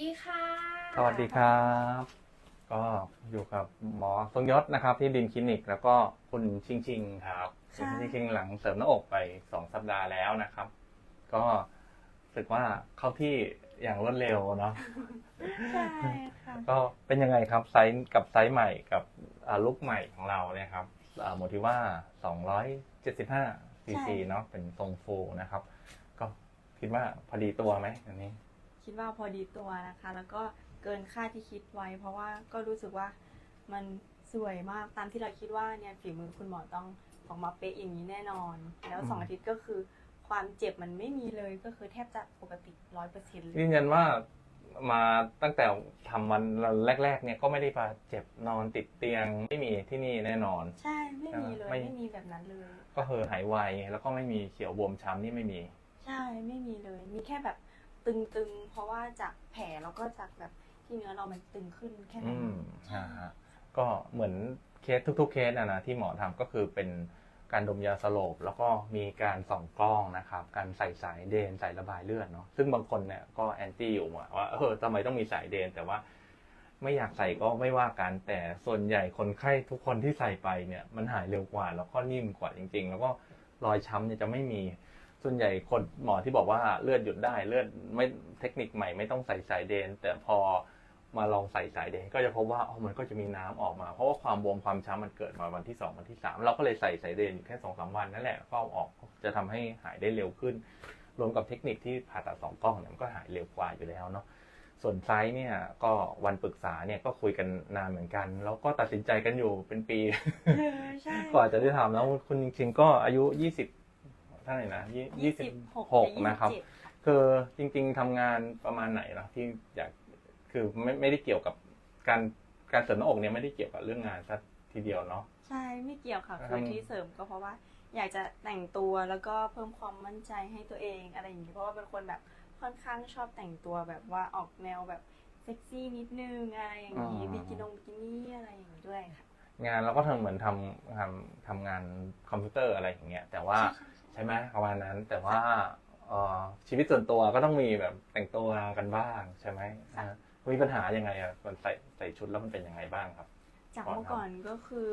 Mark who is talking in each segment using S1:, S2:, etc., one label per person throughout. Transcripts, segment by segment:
S1: ดีค่ะ
S2: สวัสดีครับ ก็อยู่กับหมอทรงยศนะครับ ที่ดินคลินิก แล้วก็คุณชิงชิงครับ
S1: ค่ะ
S2: คุณชิงชิงหลังเสริมหน้าอกไปสองสัปดาห์แล้วนะครับ ก็รู้สึกว่าเข้าที่อย่างรวดเร็วเนาะ
S1: ใช่ค่ะ
S2: ก็เป็นยังไงครับไซส์กับไซส์ใหม่กับอ่าลุกใหม่ของเราเนี่ยครับโมทิว่า275ซีซีเนาะเป็นทรงฟูนะครับ ก็คิดว่าพอดีตัวไหมอันนี้
S1: คิดว่าพอดีตัวนะคะ แล้วก็เกินค่าที่คิดไว้ เพราะว่าก็รู้สึกว่ามันสวยมากตามที่เราคิดว่าเนี่ยฝีมือคุณหมอต้องออกมาเป๊ะอย่างนี้แน่นอน แล้วสอง
S2: อืม
S1: อาทิตย์ก็คือ ความเจ็บมันไม่มีเลยก็คือแทบจะปกติร้อยเปอร์เซ็นต์เลย
S2: ยืนยันว่ามาตั้งแต่ทำวันแรก ๆ เนี่ยก็ไม่ได้บาดเจ็บนอนติดเตียงไม่มีที่นี่แน่นอน
S1: ใช่ไม่มีเลย
S2: ไม่
S1: ไม่มีแบบนั้นเลย
S2: ก็คือหายไวแล้วก็ไม่มีเขียวบวมช้ำนี่ไม่มี
S1: ใช่ไม่มีเลย มีแค่แบบ ตึงๆ เพราะว่าจากแผลแล้วก็จากแบบที่เนื้อเรามันตึงขึ้นแค่
S2: อื
S1: นั้น
S2: มฮะฮะก็เหมือนเคสทุกๆเคสนะนะที่หมอทำก็คือเป็นการดมยาสลบแล้วก็มีการส่องกล้องนะครับ การใส่สายเดนใส่ระบายเลือดเนาะซึ่งบางคนเนี่ยก็แอนตี้อยู่อะว่าเออทำไมต้องมีสายเดน แต่ว่าไม่อยากใส่ก็ไม่ว่ากันแต่ส่วนใหญ่คนไข้ทุกคนที่ใส่ไปเนี่ยมันหายเร็วกว่า แล้วก็นิ่มกว่าจริง ๆ แล้วก็รอยช้ำเนี่ยจะไม่มี ส่วนใหญ่คนหมอที่บอกว่าเลือดหยุดได้เลือดไม่เทคนิคใหม่ไม่ต้องใส่สายเดน แต่พอมาลองใส่สายเดน ก็จะพบว่าอ๋อมันก็จะมีน้ำออกมา เพราะว่าความบวมความช้ำมันเกิดมาวันที่สองวันที่สามเราก็เลยใส่สายเดนอยู่แค่สองสามวันนั่นแหละก็เอาออกจะทำให้หายได้เร็วขึ้น รวมกับเทคนิคที่ผ่าตัดสองกล้องเนี่ยมันก็หายเร็วกว่าอยู่แล้วเนาะส่วนไซส์เนี่ยก็วันปรึกษาเนี่ยก็คุยกันนานเหมือนกัน แล้วก็ตัดสินใจกันอยู่เป็นปี
S1: เออใช่
S2: กว่าจะได้ทำแล้วคุณจริงๆก็อายุยี่สิบเท่าไหร่นะยี่ยี่สิบหกนะครับ คือจริง ๆทำงานประมาณไหนนะที่อยากคือไม่ไม่ได้เกี่ยวกับการการเสริมหน้าอกเนี่ยไม่ได้เกี่ยวกับเรื่องงานซะทีเดียวเนาะ
S1: ใช่ไม่เกี่ยวค่ะ
S2: อืม
S1: คือที่เสริมก็เพราะว่า อยากจะแต่งตัวแล้วก็เพิ่มความมั่นใจให้ตัวเองอะไรอย่างนี้เพราะว่าเป็นคนแบบค่อนข้างชอบแต่งตัวแบบว่าออกแนวแบบเซ็กซี่นิดนึงอะไรอย่างนี้บิกินงบิกินี่อะไรอย่างนี้ด้วยค่ะ
S2: งานเราก็ทำเหมือนทำทำทำงานคอมพิวเตอร์อะไรอย่างเงี้ยแต่ว่า
S1: ใช่ใช่ใช่
S2: ใช่ไหมประมาณนั้น แต่ว่าเอ่อชีวิตส่วนตัวก็ต้องมีแบบแต่งตัวกันบ้างใช่ไหมอ่ามีปัญหายังไงอะมันใส่ใส่ชุดแล้วมันเป็นยังไงบ้างครับ
S1: จาก
S2: ก่อน
S1: เมื่อก่อนก็คือ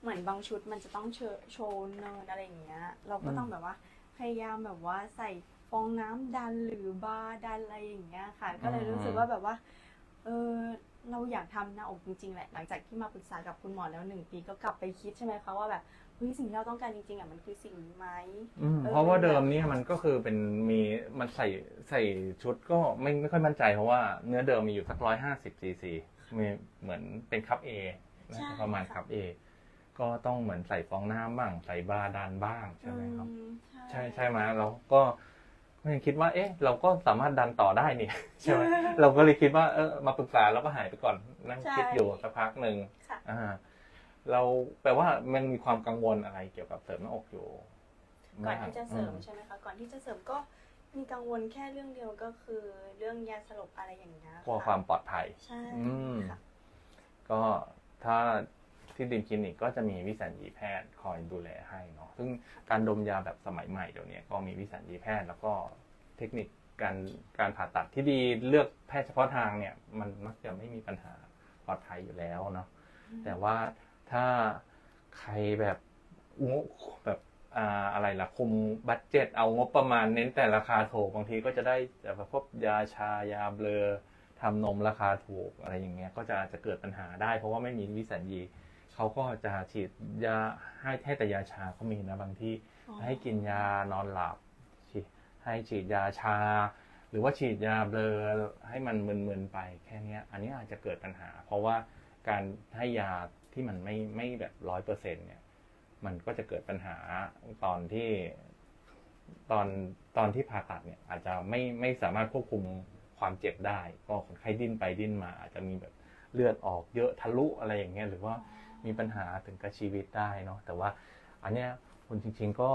S1: เหมือนบางชุดมันจะต้องเชอโชว์เนินอะไรอย่างเงี้ย เราก็ต้อง
S2: อืม
S1: แบบว่าพยายามแบบว่าใส่ฟองน้ำดันหรือบาร์ดันอะไรอย่างเงี้ยค่ะ ก็เลยรู้สึกว่าแบบว่า เออเราอยากทำหน้าอกจริงๆแหละ หลังจากที่มาปรึกษากับคุณหมอแล้วหนึ่งปีก็กลับไปคิดใช่ไหมคะว่าแบบเฮ้ยสิ่งที่เราต้องการจริงๆอะมันคือสิ่งนี้ไหม
S2: อืม
S1: เออ
S2: เพราะว่าเดิมเนี่ยมันก็คือเป็นมีมันใส่ใส่ชุดก็ไม่ไม่ค่อยมั่นใจเพราะว่าเนื้อเดิมมีอยู่สักร้อยห้าสิบซีซีมีเหมือนเป็นคัพเอนะประมาณคัพเอก็ต้องเหมือนใส่ฟองน้ำบ้าง ใส่บาร์ดานบ้างใช่ไหมครับ
S1: อืม
S2: ใช่ใช่ไหมเราก็ก็ยังคิดว่า เอ๊ะ เราก็สามารถดันต่อได้นี่ ใช่ไหมเราก็เลยคิดว่าเออมาปรึกษาแล้วก็หายไปก่อนนั่งคิดอยู่สักพักหนึ่ง
S1: ค่ะ
S2: อ่า เราแปลว่ามันมีความกังวลอะไรเกี่ยวกับเสริมหน้าอกอยู่
S1: ก่อน
S2: บ้าง
S1: ที่จะเสริม
S2: อื
S1: ใช่ไหมคะก่อนที่จะเสริมก็มีกังวลแค่เรื่องเดียวก็คือเรื่องยาสลบอะไรอย่างเงี้ย
S2: กลัวความปลอดภัย
S1: ใช่
S2: อืม
S1: ค่ะ
S2: ก็ถ้าที่ดินคลินิกก็จะมีวิสัญญีแพทย์คอยดูแลให้เนาะซึ่งการดมยาแบบสมัยใหม่เดี๋ยวนี้ก็มีวิสัญญีแพทย์แล้วก็เทคนิคการการผ่าตัดที่ดีเลือกแพทย์เฉพาะทางเนี่ย มันมักจะไม่มีปัญหาปลอดภัยอยู่แล้วเนาะแต่ว่า ถ้าใครแบบงบแบบอ่าอะไรล่ะคุมบัตเจ็ตเอางบประมาณเน้นแต่ราคาถูกบางทีก็จะได้แบบพวกยาชายาเบลอทำนมราคาถูกอะไรอย่างเงี้ยก็จะอาจจะเกิดปัญหาได้ เพราะว่าไม่มีวิสัญญีเขาก็จะฉีดยาให้ให้แต่ยาชาเขามีนะบางที่
S1: อ๋อ
S2: ให้กินยานอนหลับฉีดให้ฉีดยาชา หรือว่าฉีดยาเบลอให้มันมึนๆไปแค่เนี้ยอันนี้อาจจะเกิดปัญหา เพราะว่าการให้ยา ที่มันไม่ไม่แบบร้อยเปอร์เซ็นเนี่ย มันก็จะเกิดปัญหาตอนที่ตอนตอนที่ผ่าตัดเนี่ย อาจจะไม่ไม่สามารถควบคุมความเจ็บได้ ก็คนไข้ดิ้นไปดิ้นมา อาจจะมีแบบเลือดออกเยอะทะลุอะไรอย่างเงี้ยหรือว่ามีปัญหาถึงกับชีวิตได้เนาะแต่ว่าอันเนี้ยคุณจริง ๆก็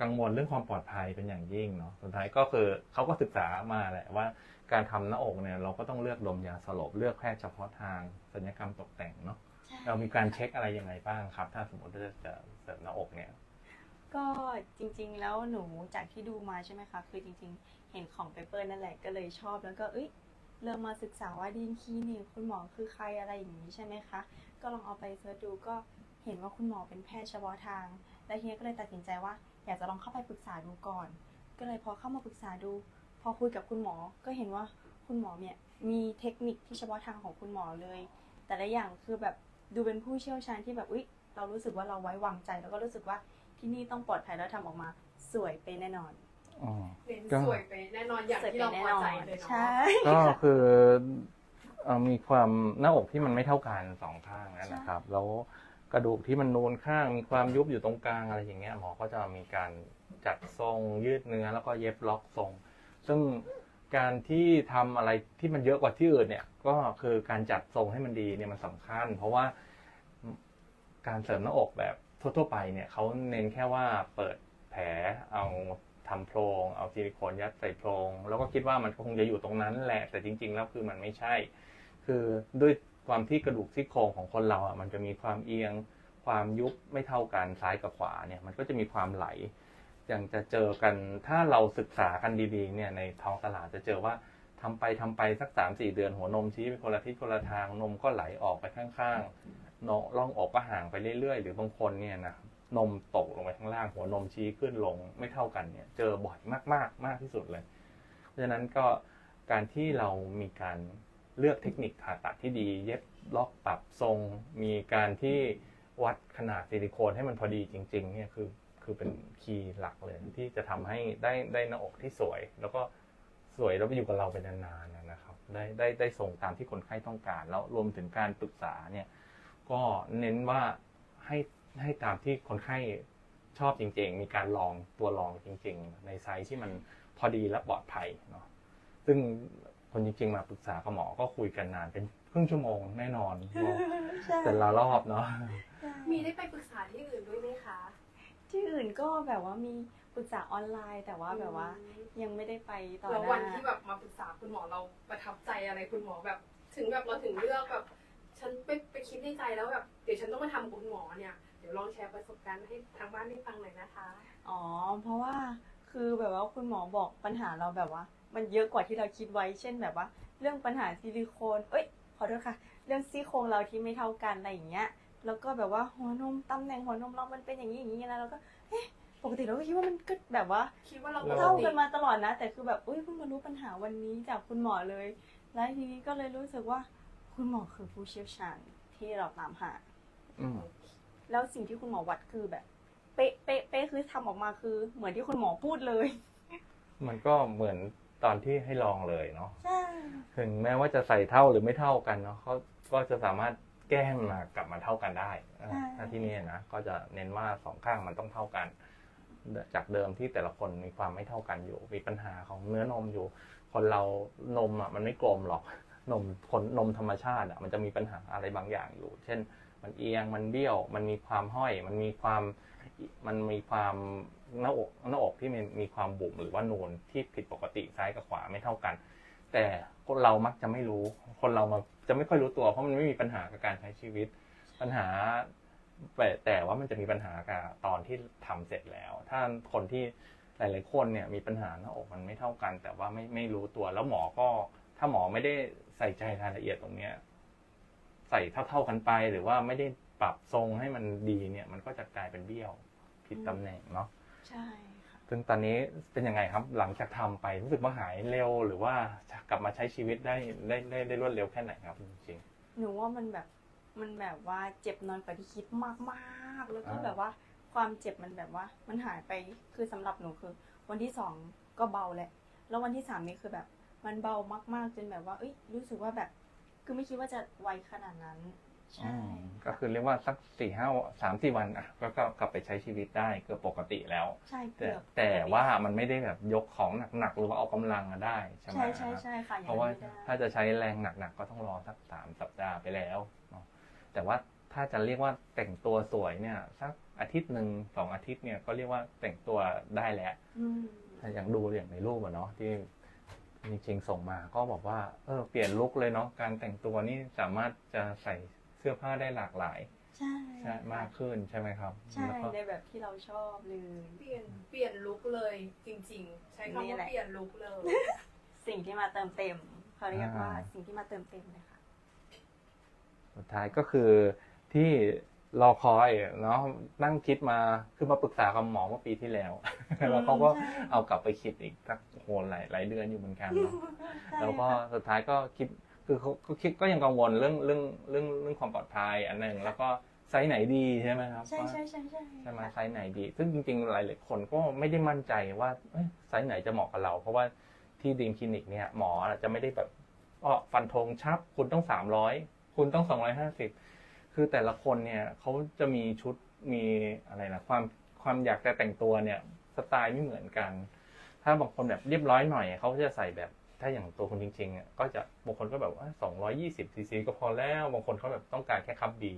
S2: กังวลเรื่องความปลอดภัยเป็นอย่างยิ่งเนาะสุดท้ายก็คือเขาก็ศึกษามาแหละว่า การทำหน้าอกเนี่ยเราก็ต้องเลือกดมยาสลบเลือกแพทย์เฉพาะทางศัลยกรรมตกแต่งเนาะ
S1: ใช่
S2: เรามีการเช็คอะไรยังไงบ้างครับ ถ้าสมมติว่าจะเสริมหน้าอกเนี่ย
S1: ก็จริงๆ แล้วหนูจากที่ดูมาใช่ไหมคะ คือจริงๆ เห็นของเปเปอร์นั่นแหละก็เลยชอบแล้วก็เอ้ยเริ่มมาศึกษาว่าดีนคลินิกคุณหมอคือใครอะไรอย่างนี้ใช่ไหมคะ ก็ลองเอาไปเสิร์ชดูก็เห็นว่าคุณหมอเป็นแพทย์เฉพาะทาง แล้วทีนี้ก็เลยตัดสินใจว่า อยากจะลองเข้าไปปรึกษาดูก่อน ก็เลยพอเข้ามาปรึกษาดู พอคุยกับคุณหมอก็เห็นว่าคุณหมอเนี่ยมีเทคนิคที่เฉพาะทางของคุณหมอเลย แต่ละอย่างคือแบบดูเป็นผู้เชี่ยวชาญที่แบบอุ๊ยเรารู้สึกว่าเราไว้วางใจ แล้วก็รู้สึกว่าที่นี่ต้องปลอดภัยแล้วทำออกมาสวยไปแน่นอน
S2: อ๋อ
S3: เน้น
S2: ก็
S3: สวยไปแน่นอนอย่าง
S1: สวย
S3: ที่
S1: ไป
S3: เรา
S1: แน่
S3: พอน
S1: อ
S3: ใจ
S1: น
S3: เลยเนาะ
S1: ใช่
S2: ก็คือเอ่อมีความหน้าอกที่มันไม่เท่ากันสองข้างนะครับ แล้วกระดูกที่มันนูนข้างมีความยุบอยู่ตรงกลางอะไรอย่างเงี้ยหมอก็จะมีการจัดทรงยืดเนื้อแล้วก็เย็บล็อกทรง ซึ่งการที่ทำอะไรที่มันเยอะกว่าที่อื่นเนี่ย ก็คือการจัดทรงให้มันดีเนี่ยมันสำคัญ เพราะว่าการเสริมหน้าอกแบบทั่วๆไปเนี่ยเขาเน้นแค่ว่าเปิดแผลเอาทำโพรงเอาซิลิโคนยัดใส่โพรงแล้วก็คิดว่ามันคงจะอยู่ตรงนั้นแหละแต่จริง ๆ แล้วคือมันไม่ใช่ คือด้วยความที่กระดูกซี่โครงของคนเราอะมันจะมีความเอียง ความยุบไม่เท่ากันซ้ายกับขวาเนี่ยมันก็จะมีความไหล ย่างจะเจอกันถ้าเราศึกษากันดีๆเนี่ยในท้องตลาดจะเจอว่าทำไปทำไปสักสามสี่เดือนหัวนมชี้ไปคนละทิศคนละทางนมก็ไหลออกไปข้างๆนร่องอกก็ห่างไปเรื่อยๆ หรือบางคนเนี่ยนะนมตกลงไปข้างล่างหัวนมชี้ขึ้นลงไม่เท่ากันเนี่ย เจอบ่อยมากๆมากที่สุดเลย เพราะฉะนั้นก็การที่เรามีการเลือกเทคนิคผ่าตัดที่ดี เย็บล็อกปรับทรง มีการที่วัดขนาดซิลิโคนให้มันพอดีจริง ๆ เนี่ยคือ คือเป็นคีย์หลักเลยที่จะทำให้ได้ได้หน้าอกที่สวย แล้วก็สวยแล้วไปอยู่กับเราเป็นนานๆนะครับ ได้ได้ได้ทรงตามที่คนไข้ต้องการ แล้วรวมถึงการปรึกษาเนี่ย ก็เน้นว่าให้ให้ตามที่คนไข้ชอบจริง ๆ มีการลองตัวลองจริง ๆ ในไซส์ที่มันพอดีและปลอดภัยเนาะซึ่งคนจริง ๆ มาปรึกษากับหมอก็คุยกันนานเป็นครึ่งชั่วโมงแน่นอนเนาะ
S1: ใช่
S2: แต่ละรอบเนาะ
S1: ใช่
S3: มีได้ไปปรึกษาที่อื่นด้วยไหมคะ
S1: ที่อื่นก็แบบว่ามีปรึกษาออนไลน์ แต่ว่าแบบว่ายังไม่ได้ไปต่อ
S3: แล้ว
S1: หน้า
S3: วันที่แบบมาปรึกษาคุณหมอเราประทับใจอะไรคุณหมอแบบ ถึงแบบเราถึงเลือกแบบ ฉันไปไปคิดในใจแล้วแบบเดี๋ยวฉันต้องมาทำกับคุณหมอเนี่ยเดี๋ยวลองแชร์ประสบการณ์ให้ทางบ้านได้ฟังหน่อยนะคะ
S1: อ๋อ เพราะว่าคือแบบว่าคุณหมอบอกปัญหาเราแบบว่า มันเยอะกว่าที่เราคิดไว้ เช่นแบบว่า เรื่องปัญหาซิลิโคน เอ้ยขอโทษค่ะ เรื่องซี่โครงเราที่ไม่เท่ากันอะไรอย่างเงี้ย แล้วก็แบบว่าหัวนมตำแหน่งหัวนมเรา มันเป็นอย่างนี้อย่างนี้แล้วเราก็เอ๊ะปกติเราก็คิดว่ามันก็แบบว่า
S3: คิดว่าเรา
S2: เรา
S1: เท่ากันมาตลอดนะ แต่คือแบบอุ้ยเพิ่งมารู้ปัญหาวันนี้จากคุณหมอเลย แล้วทีนี้ก็เลยรู้สึกว่า คุณหมอคือผู้เชี่ยวชาญที่เราตามหา
S2: อืม
S1: แล้วสิ่งที่คุณหมอวัดคือแบบ เป๊ะเป๊ะเป๊ะคือทำออกมาคือ เหมือนที่คุณหมอพูดเลย
S2: มันก็เหมือนตอนที่ให้ลองเลยเนาะ
S1: ใช่
S2: ถึงแม้ว่าจะใส่เท่าหรือไม่เท่ากันเนาะเขาก็จะสามารถ แก้มากลับมาเท่ากันได้เออถ้าที่นี่นะก็จะเน้นว่าสองข้างมันต้องเท่ากัน จากเดิมที่แต่ละคนมีความไม่เท่ากันอยู่ มีปัญหาของเนื้อนมอยู่ คนเรานมอะมันไม่กลมหรอกนมคนนมธรรมชาติอะมันจะมีปัญหาอะไรบางอย่างอยู่ เช่น มันเอียงมันเบี้ยว มันมีความห้อย มันมีความมันมีความหน้าอกหน้าอกที่มันมีความบุ๋มหรือว่านูนที่ผิดปกติซ้ายกับขวาไม่เท่ากัน แต่คนเรามักจะไม่รู้ คนเรามาจะไม่ค่อยรู้ตัว เพราะมันไม่มีปัญหากับการใช้ชีวิต ปัญหาแต่แต่ว่ามันจะมีปัญหากับตอนที่ทำเสร็จแล้ว ถ้าคนที่หลาย ๆ คนเนี่ยมีปัญหาหน้าอกมันไม่เท่ากัน แต่ว่าไม่ไม่รู้ตัวแล้วหมอก็ ถ้าหมอไม่ได้ใส่ใจรายละเอียดตรงเนี้ยใส่เท่า ๆกันไปหรือว่าไม่ได้ปรับทรงให้มันดีเนี่ย มันก็จะกลายเป็นเบี้ยวผิดตำแหน่งเนาะ
S1: ใช่
S2: ซึ่งตอนนี้เป็นยังไงครับหลังจากทำไปรู้สึกว่าหายเร็ว หรือว่ากลับมาใช้ชีวิตได้ได้ได้ได้รวดเร็วแค่ไหนครับจริง
S1: หนูว่ามันแบบมันแบบว่าเจ็บน้อยกว่าที่คิดมากๆ แล้วก็แบบว่าความเจ็บมันแบบว่า มันหายไปคือสำหรับหนูคือ วันที่สองก็เบาแหละแล้ววันที่สามนี่คือแบบ มันเบามากๆจนแบบว่า เอ้ยรู้สึกว่าแบบ คือไม่คิดว่าจะไวขนาดนั้น ใช่
S2: อืมก็คือเรียกว่าสักสี่ห้าสามสี่วันอะก็ก็กลับไปใช้ชีวิตได้เกือบปกติแล้ว
S1: ใช่
S2: แต่
S1: เกือบ
S2: แต่ว่ามันไม่ได้แบบยกของหนักๆหรือว่าออกกำลังอะได้ใช่ไหม
S1: ใช่ใช่ใช่ค่ะอย่า
S2: เพ
S1: ง
S2: ราะ
S1: นั้
S2: ว่าน
S1: ไม่ได้
S2: ถ้าจะใช้แรงหนักๆก็ต้องรอสักสามสัปดาห์ไปแล้วเนาะแต่ว่าถ้าจะเรียกว่าแต่งตัวสวยเนี่ย สักอาทิตย์หนึ่งสองอาทิตย์เนี่ยก็เรียกว่าแต่งตัวได้แล้ว
S1: อืม
S2: ถ้าอย่างดูอย่างในรูปอะเนาะที่จริงๆส่งมาก็บอกว่า เออเปลี่ยนลุคเลยเนาะการแต่งตัวนี่สามารถจะใส่ เสื้อผ้าได้หลากหลาย
S1: ใช่
S2: ใช่มากขึ้นใช่ไหมครับ
S1: ใช่
S2: แล้วก็
S1: ในแบบที่เราชอบเลย
S3: เปลี่ยนเปลี่ยนลุคเลยจริง ๆ ใช้คำ
S1: นี่
S3: ว่า
S1: แหละ
S3: เปลี่ยนลุคเลย
S1: สิ่งที่มาเติมเต็มเขาเรียกว่า
S2: อ่า
S1: สิ่งที่มาเติมเต็มเลยค่ะ
S2: สุดท้ายก็คือที่รอคอยเนาะนั่งคิดมาคือมาปรึกษากับหมอเมื่อปีที่แล้ว แล้วเขาก็
S1: ใช่
S2: เอากลับไปคิดอีกสักโหหลายหลายเดือนอยู่เหมือนกันเนาะ
S1: ใช่
S2: แล้วก็สุดท้ายก็คิด คือเขาก็คิดก็ยังกังวลเรื่องเรื่องเรื่องเรื่องความปลอดภัยอันหนึ่งแล้วก็ไซส์ไหนดีใช่ไหมครับ
S1: ใช่
S2: ว่า
S1: ใช่ใช่ใช่
S2: ใช่ไหม
S1: ค่ะ
S2: ไซส์ไหนดี ซึ่งจริงๆหลายๆคนก็ไม่ได้มั่นใจว่าเอ้ยไซส์ไหนจะเหมาะกับเรา เพราะว่าที่ดีมคลินิกเนี่ยหมอจะไม่ได้แบบอ๋อฟันธงชับคุณต้องสามร้อยคุณต้องสองร้อยห้าสิบคือแต่ละคนเนี่ยเขาจะมีชุดมีอะไรนะความความอยากจะแต่งตัวเนี่ยสไตล์ไม่เหมือนกัน ถ้าบางคนแบบเรียบร้อยหน่อยเขาก็จะใส่แบบ ถ้าอย่างตัวคนจริงๆอะก็จะบางคนก็แบบว่าสองร้อยี่สิบซีซีก็พอแล้วบางคนเขาแบบต้องการแค่คับบี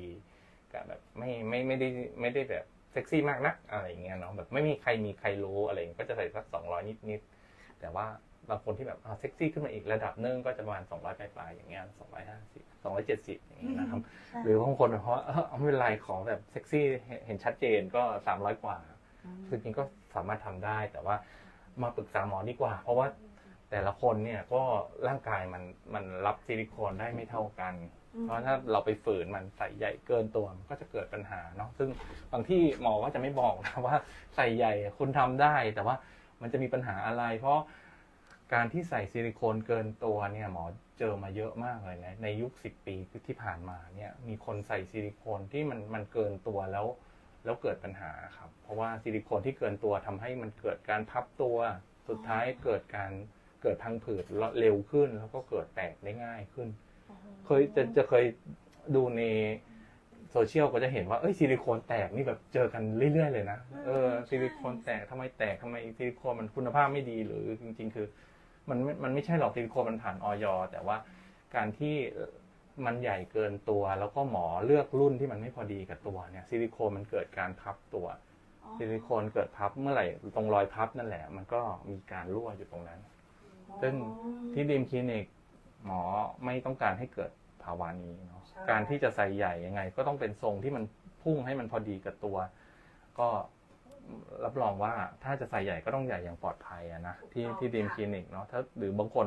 S2: กับแบบไม่ไม่ไม่ได้ไม่ได้แบบเซ็กซี่มากนักอะไรอย่างเงี้ยเนาะแบบไม่มีใครมีใครรู้อะไรอย่างเงี้ยก็จะใส่สักสองร้อยนิดๆแต่ว่าบางคนที่แบบอ่าเซ็กซี่ขึ้นมาอีกระดับหนึงก็จะประมาณสองร้อยปลายๆอย่างเงี้ยสองร้อยห้าสิบสองร้อยเจ็ดสิบอย่างเงี้ยนะครับ
S1: ใช่
S2: หรือบางคนเพราะว่าเออเอาไม่เป็นไรขอแบบเซ็กซี่เห็นชัดเจนก็สามร้อยกว่าคือจริงๆก็สามารถทำได้แต่ว่ามาปรึกษาหมอดีกว่า เพราะว่า แต่ละคนเนี่ยก็ร่างกายมันมันรับซิลิโคนได้ไม่เท่ากัน
S1: อืม
S2: เพราะถ้าเราไปฝืนมันใส่ใหญ่เกินตัวมันก็จะเกิดปัญหาเนาะซึ่งบางที่หมอก็จะไม่บอกนะว่าใส่ใหญ่คุณทำได้ แต่ว่ามันจะมีปัญหาอะไร เพราะการที่ใส่ซิลิโคนเกินตัวเนี่ยหมอเจอมาเยอะมากเลยนะในยุคสิบปีที่ผ่านมาเนี่ยมีคนใส่ซิลิโคนที่มันมันเกินตัวแล้ว แล้วเกิดปัญหาครับ เพราะว่าซิลิโคนที่เกินตัวทำให้มันเกิดการพับตัวสุดท้ายเกิดการ เกิดพังผืดเร็วขึ้น แล้วก็เกิดแตกได้ง่ายขึ้น เคยจะจะเคยดูในโซเชียลก็จะเห็นว่าเอ้ยซิลิโคนแตกนี่แบบเจอกันเรื่อย ๆ เลยนะเออ
S1: ใช่
S2: ซิลิโคนแตกทำไมแตกทำไมซิลิโคนมันคุณภาพไม่ดีหรือจริง ๆ คือ มันไม่มันไม่ใช่หรอกซิลิโคนมันผ่านออยแต่ว่าการที่มันใหญ่เกินตัว แล้วก็หมอเลือกรุ่นที่มันไม่พอดีกับตัวเนี่ยซิลิโคนมันเกิดการพับตัว
S1: อ๋อ
S2: ซิลิโคนเกิดพับเมื่อไหร่ตรงรอยพับนั่นแหละ มันก็มีการรั่วอยู่ตรงนั้น ซึ่งที่ดีมคลินิกหมอไม่ต้องการให้เกิดภาวะนี้เนาะ
S3: ใช่
S2: การที่จะใส่ใหญ่ยังไง ก็ต้องเป็นทรงที่มันพุ่งให้มันพอดีกับตัว ก็รับรองว่าถ้าจะใส่ใหญ่ก็ต้องใหญ่อย่างปลอดภัยอะนะที่ที่ดีมคลินิกเนาะถ้าหรือบางคน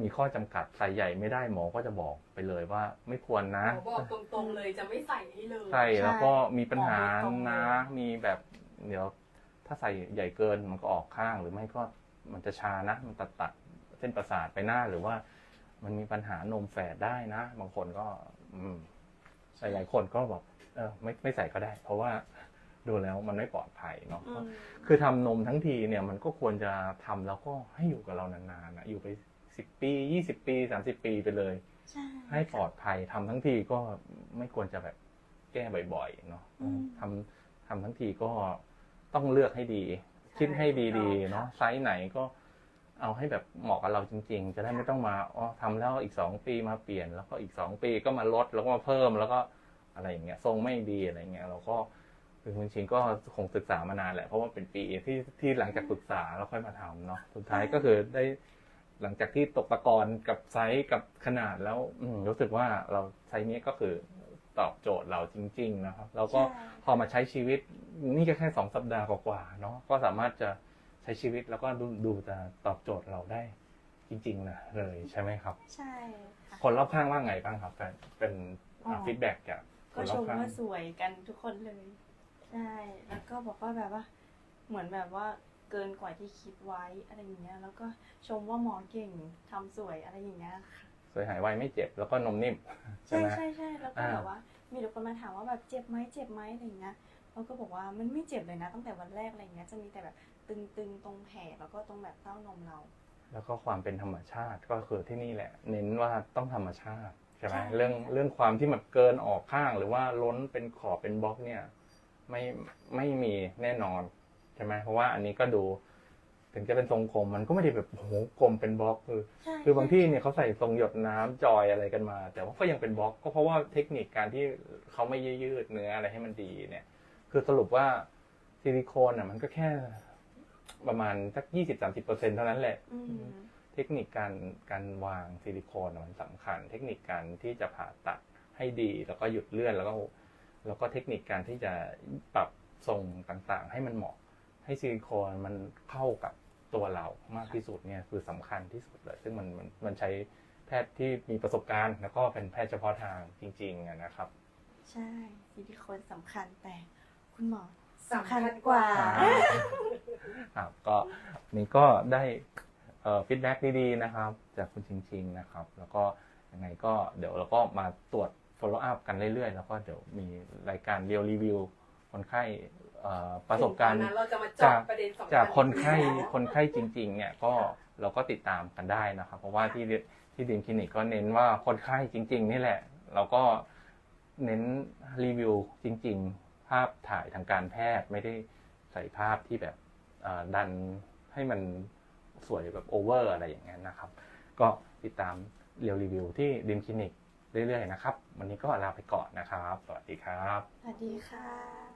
S2: มีข้อจำกัดใส่ใหญ่ไม่ได้หมอก็จะบอกไปเลยว่าไม่ควรนะ
S3: หมอบอกตรงๆเลยจะไม่ใส่ให้เลย
S2: ใช่แล้วก็มีปัญหา
S3: บอกตรงๆเลย
S2: นะ มีแบบเดี๋ยวถ้าใส่ใหญ่เกินมันก็ออกข้างหรือไม่ก็มันจะชานะ มันตัดตัด เส้นประสาทไปหน้าหรือว่า มันมีปัญหานมแฝดได้นะ บางคนก็ อืมหลายๆคนก็บอกเออไม่ไม่ใส่ก็ได้ เพราะว่าดูแล้วมันไม่ปลอดภัยเนาะ
S1: อืม
S2: คือทำนมทั้งทีเนี่ยมันก็ควรจะทำแล้วก็ให้อยู่กับเรานานๆนะอยู่ไปสิบปียี่สิบปีสามสิบปีไปเลย
S1: ใช่
S2: ให้ปลอดภัยทำทั้งทีก็ไม่ควรจะแบบแก้บ่อยๆเนาะ
S1: อืม
S2: ทำทำทั้งทีก็ต้องเลือกให้ดี คิดให้ดีๆเนาะไซส์ไหนก็ เอาให้แบบเหมาะกับเราจริง ๆ จะได้ไม่ต้องมาอ๋อทำแล้วอีกสองปีมาเปลี่ยน แล้วก็อีกสองปีก็มาลดแล้วก็มาเพิ่มแล้วก็อะไรอย่างเงี้ยทรงไม่ดีอะไรเงี้ยเราก็คือคุณชิงก็คงศึกษามานานแหละเพราะว่าเป็นปีที่ที่หลังจากปรึกษาแล้วค่อยมาทำเนาะสุดท้ายก็คือได้หลังจากที่ตกตะกอนกับไซส์กับขนาดแล้วอืมรู้สึกว่าเราไซส์นี้ก็คือตอบโจทย์เราจริง ๆ นะครับแล้วก็
S1: ใช่
S2: พอมาใช้ชีวิตนี่ก็แค่สองสัปดาห์กว่าๆเนาะก็สามารถจะ ใช้ชีวิตแล้วก็ดูดูจะตอบโจทย์เราได้จริงๆนะเลยใช่ไหมครับ
S1: ใช่ค่ะ
S2: คนรอบข้างว่าไงบ้างครับเป็นเป็น
S1: อ๋อ
S2: ฟีดแบ็กจากค
S1: ก็
S2: นร
S1: ช
S2: อบ
S1: ม
S2: ข้าง
S1: ว่าสวยกันทุกคนเลย ใช่ แล้วก็บอกว่าแบบว่า เหมือนแบบว่าเกินกว่าที่คิดไว้อะไรอย่างเงี้ย แล้วก็ชมว่าหมอเก่งทำสวยอะไรอย่างเงี้ยค่ะ
S2: สวยหายไวไม่เจ็บแล้วก็นมนิ่มใช่
S1: ใช่
S2: ไหม
S1: ใช่ใช่แล้วก็
S2: อ่า
S1: แบบว่า มีทุกคนมาถามว่าแบบเจ็บไหมเจ็บไหมอะไรอย่างเงี้ยเราก็บอกว่ามันไม่เจ็บเลยนะ ตั้งแต่วันแรกอะไรอย่างเงี้ยจะมีแต่แบบ ตึงๆ ตรงแผลแล้วก็ตรงแบบเต้านมเรา
S2: แล้วก็ความเป็นธรรมชาติก็คือที่นี่แหละ เน้นว่าต้องธรรมชาติใช่ไหม
S1: ใช่
S2: เรื่องเรื่องความที่แบบเกินออกข้าง หรือว่าล้นเป็นขอบเป็นบล็อกเนี่ย ไม่ไม่มีแน่นอนใช่ไหมเพราะว่าอันนี้ก็ดู ถึงจะเป็นทรงกลมมันก็ไม่ได้แบบโอ้โหกลมเป็นบล็อกคือ
S1: ใช่
S2: คือบางที่เนี่ยเขาใส่ทรงหยดน้ำจอยอะไรกันมา แต่ว่าก็ยังเป็นบล็อกก็เพราะว่าเทคนิคการที่เขาไม่ยืดเนื้ออะไรให้มันดีเนี่ย คือสรุปว่าซิลิโคนอะมันก็แค่ ประมาณสักยี่สิบสามสิบเปอร์เซ็นเท่านั้นแหละ
S1: อืม
S2: เทคนิคการการวางซิลิโคนอะมันสำคัญ เทคนิคการที่จะผ่าตัดให้ดี แล้วก็หยุดเลื่อนแล้วก็แล้วก็เทคนิคการที่จะปรับทรงต่างๆ ให้มันเหมาะ ให้ซิลิโคนมันเข้ากับตัวเรามากที่สุดเนี่ยคือสำคัญที่สุดเลยซึ่งมันมันมันใช้แพทย์ที่มีประสบการณ์ แล้วก็เป็นแพทย์เฉพาะทางจริงๆอะนะครับ
S1: ใช่ซิลิโคนสำคัญแต่คุณหมอ
S3: สำ
S1: สำ
S3: คั
S1: คั
S3: ญ
S1: ญ
S3: ก
S1: ก
S3: ว่า
S1: ว่า
S2: ครับก็นี่ก็ได้ฟีดแบ็กดีๆนะครับ จากคุณชิงชิงๆนะครับ แล้วก็ยังไงก็เดี๋ยวเราก็มาตรวจ follow up กันเรื่อยๆ แล้วก็เดี๋ยวมีรายการเรียลรีวิวคนไข้เอ่อประสบการณ์
S3: ตอนนั้นเราจะมาเจาะ
S2: จาก
S3: ประเด็นสำคัญ
S2: จากคนไข้คนไข้จริง ๆ เนี่ยก็เราก็ติดตามกันได้นะครับ เพราะว่าที่ที่ดีมคลินิกก็เน้นว่าคนไข้จริง ๆ นี่แหละ เราก็เน้นรีวิวจริงๆภาพถ่ายทางการแพทย์ไม่ได้ใส่ภาพที่แบบดันให้มันสวยแบบโอเวอร์อะไรอย่างเงี้ยนะครับ ก็ติดตามเรียวรีวิวที่ดิมคลินิกเรื่อยๆนะครับ วันนี้ก็ลาไปก่อนนะครับ สวัสดีครับ
S1: สวัสดีค่ะ